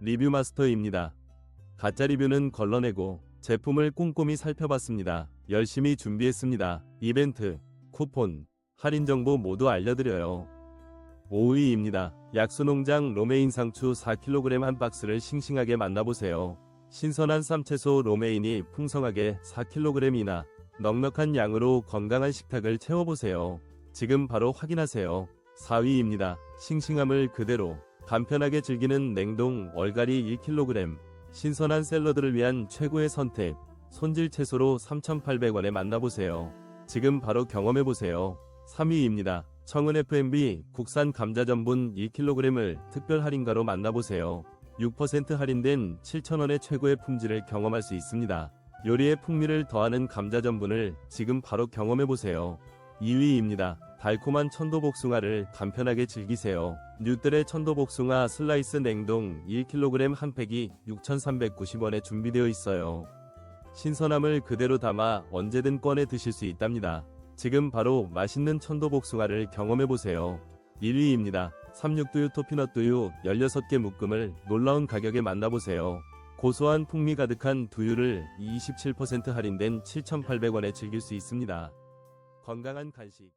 리뷰 마스터입니다. 가짜 리뷰는 걸러내고 제품을 꼼꼼히 살펴봤습니다. 열심히 준비했습니다. 이벤트, 쿠폰, 할인 정보 모두 알려드려요. 5위입니다. 약수농장 로메인 상추 4kg 한 박스를 싱싱하게 만나보세요. 신선한 쌈채소 로메인이 풍성하게 4kg이나 넉넉한 양으로 건강한 식탁을 채워보세요. 지금 바로 확인하세요. 4위입니다. 싱싱함을 그대로 간편하게 즐기는 냉동 얼갈이 1kg 신선한 샐러드를 위한 최고의 선택 손질 채소로 3,800원에 만나보세요. 지금 바로 경험해보세요. 3위입니다. 청은 F&B 국산 감자 전분 2kg을 특별 할인가로 만나보세요. 6% 할인된 7,000원의 최고의 품질을 경험할 수 있습니다. 요리의 풍미를 더하는 감자 전분을 지금 바로 경험해보세요. 2위입니다. 달콤한 천도복숭아를 간편하게 즐기세요. 뉴뜰의 천도복숭아 슬라이스 냉동 1kg 한 팩이 6,390원에 준비되어 있어요. 신선함을 그대로 담아 언제든 꺼내 드실 수 있답니다. 지금 바로 맛있는 천도복숭아를 경험해보세요. 1위입니다. 36두유 토피넛두유 16개 묶음을 놀라운 가격에 만나보세요. 고소한 풍미 가득한 두유를 27% 할인된 7,800원에 즐길 수 있습니다. 건강한 간식